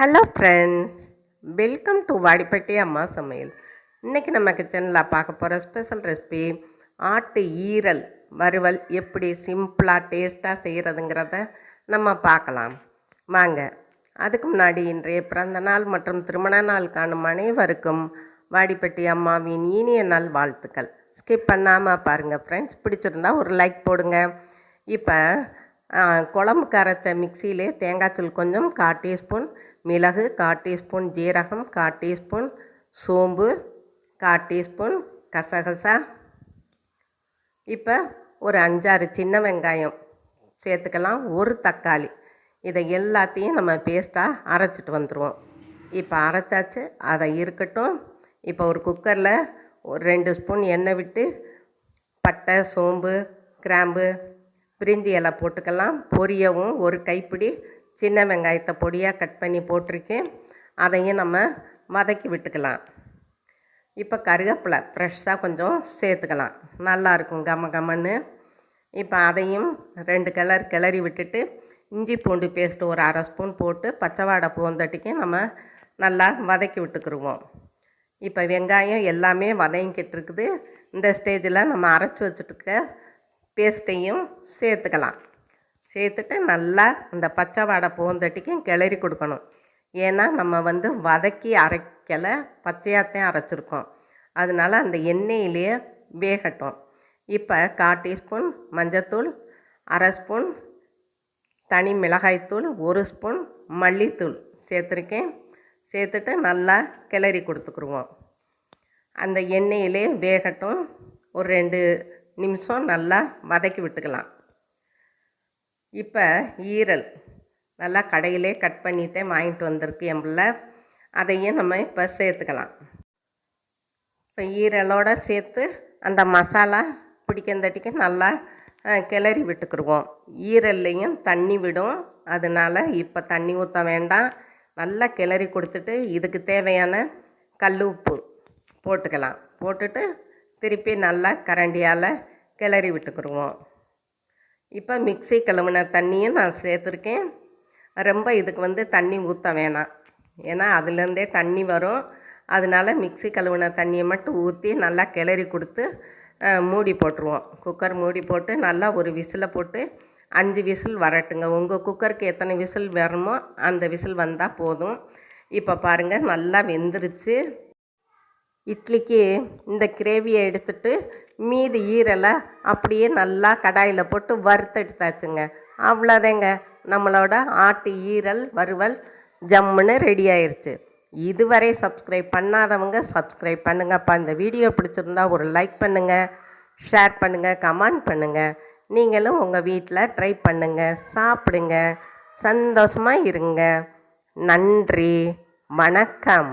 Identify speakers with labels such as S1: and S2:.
S1: Hello friends welcome to Vadipatti அம்மா சமையல் இன்றைக்கி நம்ம கிச்சனில் பார்க்க போகிற ஸ்பெஷல் ரெசிபி ஆட்டு ஈரல். வறுவல் எப்படி சிம்பிளாக டேஸ்ட்டாக செய்கிறதுங்கிறத நம்ம பார்க்கலாம். வாங்க அதுக்கு முன்னாடி இன்றைய பிறந்த நாள் மற்றும் திருமண நாள் காணும் அனைவருக்கும் வாடிப்பட்டி அம்மாவின் இனிய நாள் வாழ்த்துக்கள். ஸ்கிப் பண்ணாமல் பாருங்கள் ஃப்ரெண்ட்ஸ் பிடிச்சிருந்தா ஒரு லைக் போடுங்க. இப்போ குழம்புக்கு அரைச்ச மிக்சியிலே தேங்காய் தூள் கொஞ்சம் கால் டீஸ்பூன் மிளகு கால் டீஸ்பூன் ஜீரகம் கால் டீஸ்பூன் சோம்பு கால் டீஸ்பூன் கசகசா. இப்போ ஒரு அஞ்சாறு சின்ன வெங்காயம் சேர்த்துக்கலாம் ஒரு தக்காளி. இதை எல்லாத்தையும் நம்ம பேஸ்ட்டாக அரைச்சிட்டு வந்துடுவோம் இப்போ அரைச்சாச்சு அதை இருக்கட்டும். இப்போ ஒரு குக்கரில் ஒரு ரெண்டு ஸ்பூன் எண்ணெய் விட்டு பட்டை சோம்பு கிராம்பு பிரிஞ்சி இலை போட்டுக்கலாம். பொரியவும் ஒரு கைப்பிடி சின்ன வெங்காயத்தை பொடியாக கட் பண்ணி போட்டிருக்கேன். அதையும் நம்ம வதக்கி விட்டுக்கலாம். இப்போ கருவேப்பிலை ஃப்ரெஷ்ஷாக கொஞ்சம் சேர்த்துக்கலாம். நல்லா இருக்கும் கம கமன்னு. இப்போ அதையும் ரெண்டு கிளர் கிளறி விட்டுட்டு இஞ்சி பூண்டு பேஸ்ட்டு ஒரு அரை ஸ்பூன் போட்டு பச்சைவாடை பூந்தட்டிக்கு நம்ம நல்லா வதக்கி விட்டுக்குருவோம். இப்போ வெங்காயம் எல்லாமே வதங்கிக்கிட்டு இருக்குது. இந்த ஸ்டேஜில் நம்ம அரைச்சி வச்சுட்டுருக்க பேஸ்ட்டையும் சேர்த்துக்கலாம். சேர்த்துட்டு நல்லா அந்த பச்சை வாடை பூந்தட்டிக்கும் கிளறி கொடுக்கணும். ஏன்னா நம்ம வந்து வதக்கி அரைக்கலை பச்சையாத்தையும் அரைச்சிருக்கோம். அதனால அந்த எண்ணெயிலேயே வேகட்டும். இப்போ கால் டீஸ்பூன் மஞ்சத்தூள் அரை ஸ்பூன் தனி மிளகாய்த்தூள் ஒரு ஸ்பூன் மல்லித்தூள் சேர்த்துருக்கேன். சேர்த்துட்டு நல்லா கிளறி கொடுத்துக்குருவோம். அந்த எண்ணெயிலே வேகட்டும். ஒரு ரெண்டு நிமிஷம் நல்லா வதக்கி விட்டுக்கலாம். இப்போ ஈரல் நல்லா கடையிலே கட் பண்ணித்தே வாங்கிட்டு வந்திருக்கு என் பிள்ளை. அதையும் நம்ம இப்போ சேர்த்துக்கலாம். இப்போ ஈரலோட சேர்த்து அந்த மசாலா பிடிக்கந்தட்டிக்கு நல்லா கிளறி விட்டுக்குருவோம். ஈரல்லையும் தண்ணி விடும். அதனால இப்போ தண்ணி ஊற்ற வேண்டாம். நல்லா கிளறி கொடுத்துட்டு இதுக்கு தேவையான கல் உப்பு போட்டுக்கலாம். போட்டுட்டு திருப்பி நல்லா கரண்டியால் கிளறி விட்டுக்குருவோம். இப்போ மிக்ஸி கழுவுன தண்ணியும் நான் சேர்த்துருக்கேன். ரொம்ப இதுக்கு வந்து தண்ணி ஊற்ற வேணாம். ஏன்னா அதுலேருந்தே தண்ணி வரும். அதனால மிக்ஸி கழுவுன தண்ணியை மட்டும் ஊற்றி நல்லா கிளறி கொடுத்து மூடி போட்டுருவோம். குக்கர் மூடி போட்டு நல்லா ஒரு விசிலை போட்டு அஞ்சு விசில் வரட்டுங்க. உங்கள் குக்கருக்கு எத்தனை விசில் வரணுமோ அந்த விசில் வந்தால் போதும். இப்போ பாருங்கள் நல்லா வெந்துருச்சு. இட்லிக்கு இந்த கிரேவியை எடுத்துட்டு மீதி ஈரலை அப்படியே நல்லா கடாயில் போட்டு வறுத்தெடுத்தாச்சுங்க அவ்வளோதாங்க. நம்மளோட ஆட்டு ஈரல் வறுவல் ஜம்முன்னு ரெடி ஆயிடுச்சு இதுவரை சப்ஸ்கிரைப் பண்ணாதவங்க சப்ஸ்கிரைப் பண்ணுங்கப்பா. இந்த வீடியோ பிடிச்சிருந்தா ஒரு லைக் பண்ணுங்கள் ஷேர் பண்ணுங்கள் கமெண்ட் பண்ணுங்கள் நீங்களும் உங்கள் வீட்டில் ட்ரை பண்ணுங்கள் சாப்பிடுங்க. சந்தோஷமாக இருங்க. நன்றி. வணக்கம்.